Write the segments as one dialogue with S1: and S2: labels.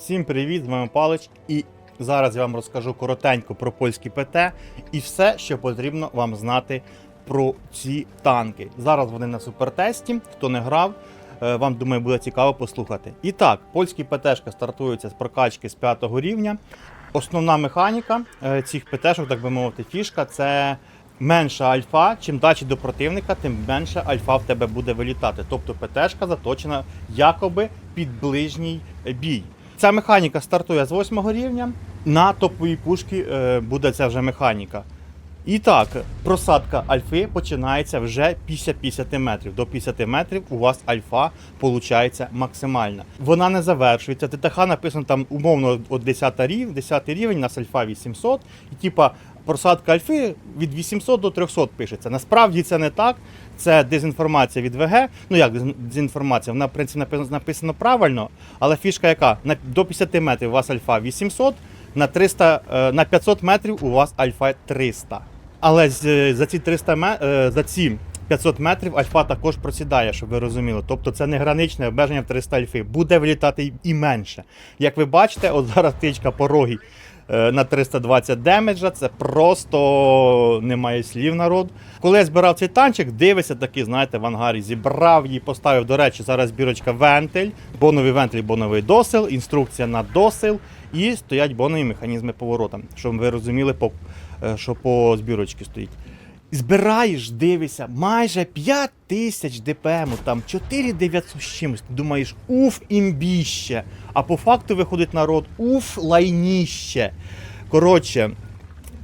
S1: Всім привіт, з вами Палич. І зараз я вам розкажу коротенько про польські ПТ і все, що потрібно вам знати про ці танки. Зараз вони на супертесті. Хто не грав, е, вам думаю, буде цікаво послухати. І так, польські ПТшки стартуються з прокачки з 5 рівня. Основна механіка е, цих ПТшок, так би мовити, фішка це. Менша альфа, чим далі до противника, тим менше альфа в тебе буде вилітати. Тобто ПТшка заточена якоби під ближній бій. Ця механіка стартує з 8 рівня. На топовій пушки е, буде ця вже механіка. І так, просадка альфи починається вже після 50 метрів. До 50 метрів у вас альфа получається максимальна. Вона не завершується. ТТХ написано там умовно от 10 рівень, 10 рівень, у нас альфа 800. І типа просадка альфи від 800 до 300 пишеться. Насправді це не так. Це дезінформація від ВГ. Ну як дезінформація? Вона в принципі напи- написано правильно, але фішка яка? До 50 метрів у вас альфа 800, на 300, е, на 500 метрів у вас альфа 300. Але за ці 300 ме- е, за ці 500 метрів альфа також просідає, щоб ви розуміли. Тобто це не граничне обмеження в 300 альфи. Буде влітати і менше. Як ви бачите, от зараз тичка пороги на 320 демеджа. Це просто немає слів народ. Коли я збирав цей танчик, дивися такий, знаєте, в ангарі зібрав її, поставив. До речі, зараз бірочка вентиль, боновий вентиль, боновий досил, інструкція на досил і стоять бонові механізми поворота, щоб ви розуміли, е, що по збірочці стоїть. Збираєш, дивишся, майже 5 тисяч ДПМу, там 4900 з чимось. Думаєш, уф, імбіще. А по факту виходить народ, уф, лайніще. Коротше,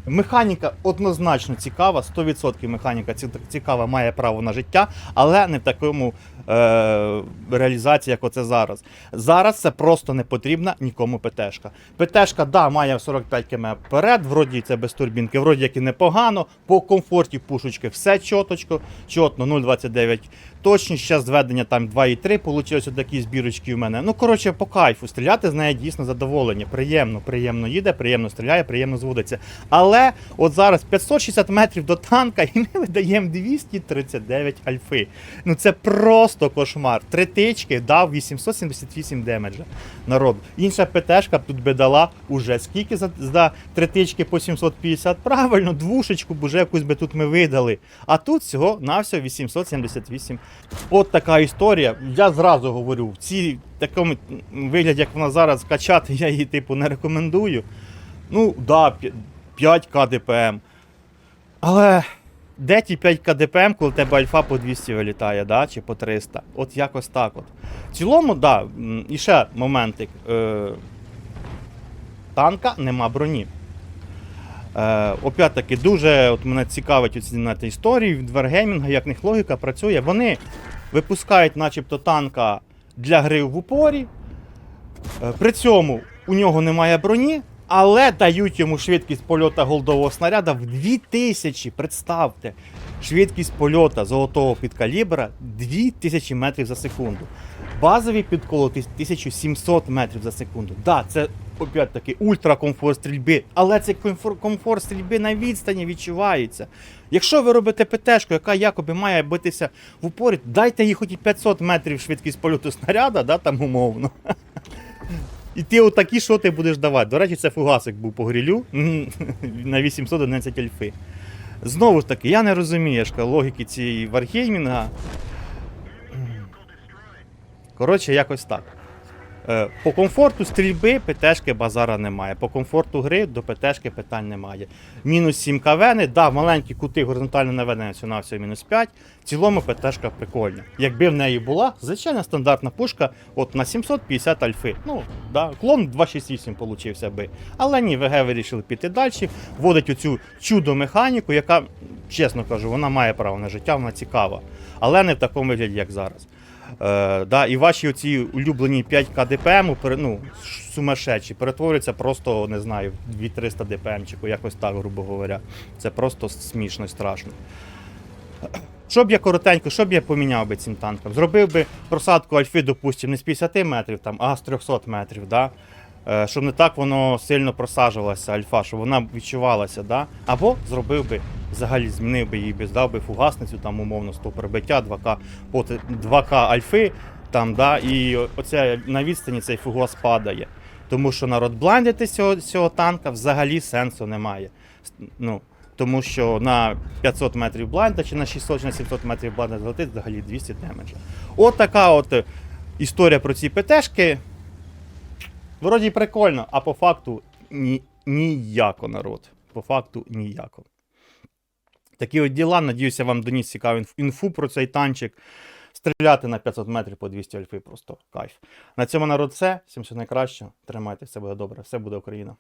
S1: механіка однозначно цікава, 100% механіка цікава, має право на життя, але не в такому е, реалізації, як оце зараз. Зараз це просто не потрібна нікому ПТшка. ПТшка, да, має 45 км вперед, вроді це без турбінки, вроді як і непогано. По комфорті пушечки все чоточко, чотно 0,29 точність, зараз зведення там 2,3, получилось такі збірочки у мене. Ну, коротше, по кайфу, стріляти з неї дійсно задоволення. Приємно, приємно їде, приємно стріляє, приємно зводиться. Але от зараз 560 метрів до танка, і ми видаємо 239 альфи. Ну це просто кошмар. Три тички дав 878 демеджа. Народ. Інша ПТшка тут би дала уже скільки за, за три тички по 750? Правильно, двушечку б уже якусь би тут ми видали. А тут всього на всього 878. От така історія. Я зразу говорю, в цій такому вигляді, як вона зараз качати, я її типу не рекомендую. Ну, да, 5 КДПМ. Але де ті 5 КДПМ, коли тебе альфа по 200 вилітає, да? чи по 300? От якось так от. В цілому, да, і ще моментик. Е, танка нема броні. Е, опять-таки, дуже от мене цікавить оці знаєте, історії від Wargaming, як них логіка працює. Вони випускають, начебто, танка для гри в упорі. Е, При цьому у нього немає броні, але дають йому швидкість польоту голдового снаряда в 2000. Представте, швидкість польота золотого підкалібра 2000 метрів за секунду. Базовий підколот 1700 метрів за секунду. Да, це опять таки ультракомфорт стрільби, але цей комфорт стрільби на відстані відчувається. Якщо ви робите ПТшку, яка якоби має битися в упорі, дайте їй хоч і 500 метрів швидкість польоту снаряда, да, там умовно. І ти отакі що ти будеш давати. До речі, це фугасик був по грілю на 811 альфи. Знову ж таки, я не розумію ж, логіки цієї варгеймінга. Коротше, якось так. Е, По комфорту стрільби ПТшки базара немає. По комфорту гри до ПТшки питань немає. Мінус 7 кавени, да, маленькі кути горизонтально наведення всього на всього мінус 5. В цілому ПТшка прикольна. Якби в неї була звичайна стандартна пушка от на 750 альфи. Ну, да, клон 268 получився би. Але ні, ВГ вирішили піти далі, вводить оцю чудо-механіку, яка, чесно кажу, вона має право на життя, вона цікава. Але не в такому вигляді, як зараз. Е, да, і ваші оці улюблені 5 КДПМ, ну, сумасшедші, перетворюються просто, не знаю, в 2300 ДПМчику, якось так, грубо говоря. Це просто смішно і страшно. Що б я коротенько, що б я поміняв би цим танком? Зробив би просадку альфи, допустимо, не з 50 метрів, там, а з 300 метрів, да? Е, щоб не так воно сильно просаджувалася альфа, щоб вона відчувалася. Да? Або зробив би, взагалі змінив би її, здав би фугасницю, там умовно 100 прибиття, 2К, 2К альфи, там, да? і оце на відстані цей фугас падає. Тому що народ бландити цього, цього танка взагалі сенсу немає. Ну, тому що на 500 метрів блайнда чи на 600 чи на 700 метрів блайнда залетить взагалі 200 демеджа. От така от е, історія про ці ПТшки. Вроді прикольно, а по факту ні, ніяко народ. По факту ніяко. Такі от діла. Надіюся, вам доніс цікаву інфу про цей танчик. Стріляти на 500 метрів по 200 альфи просто кайф. На цьому народ все. Всім все найкраще. Тримайте, все буде добре, все буде Україна.